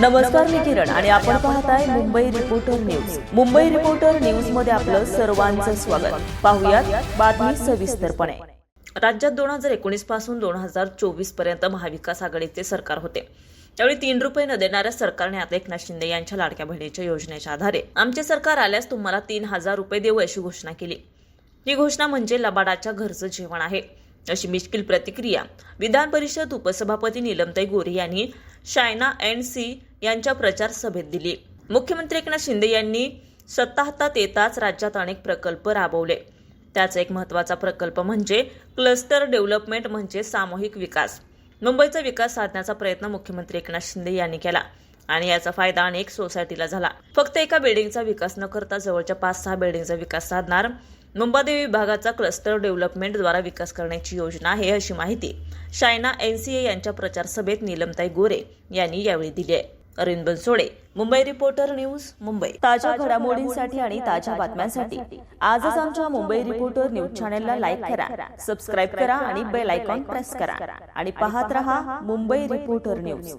नमस्कार मी किरण आणि आपण पाहताय Mumbai reporter news Mumbai reporter न्यूजमध्ये आपलं सर्वांचं स्वागत. पाहुयात बातमी सविस्तरपणे. राज्यात दोन हजार एकोणीसपासून दोन हजार चोवीसपर्यंत महाविकास आघाडीचे सरकार होते. त्यावेळी तीन रुपये न देणाऱ्या सरकारने आता एकनाथ शिंदे यांच्या लाडक्या बहिणीच्या योजनेच्या आधारे आमचे सरकार आल्यास तुम्हाला तीन हजार रुपये देऊ अशी घोषणा केली. ही घोषणा म्हणजे लबाडाच्या घरचं जेवण आहे. अशी मिश्किल प्रतिक्रिया विधान परिषद उपसभापती नीलमताई गोरे यांनी शायना अँड सी यांच्या प्रचार सभेत दिली. मुख्यमंत्री एकनाथ शिंदे यांनी सत्ता हातात येताच राज्यात अनेक प्रकल्प राबवले. त्याचा एक महत्त्वाचा प्रकल्प म्हणजे क्लस्टर डेव्हलपमेंट म्हणजे सामूहिक विकास. मुंबईचा विकास साधण्याचा प्रयत्न मुख्यमंत्री एकनाथ शिंदे यांनी केला आणि याचा फायदा अनेक सोसायटीला झाला. फक्त एका बिल्डिंगचा विकास न करता जवळच्या पाच सहा बिल्डिंगचा विकास साधणार मुंबादेवी विभागाचा क्लस्टर डेव्हलपमेंटद्वारा विकास करण्याची योजना आहे अशी माहिती शायना एनसीए यांच्या प्रचार सभेत नीलमताई गोरे यांनी यावेळी दिली आहे. Arvind Bansode Mumbai reporter news Mumbai. ताज्या घडामोडींसाठी आणि ताज्या बातम्यांसाठी आजच आमच्या मुंबई रिपोर्टर न्यूज चॅनलला लाईक करा सबस्क्राईब करा आणि बेल आयकॉन प्रेस करा. आणि पाहत रहा मुंबई रिपोर्टर न्यूज.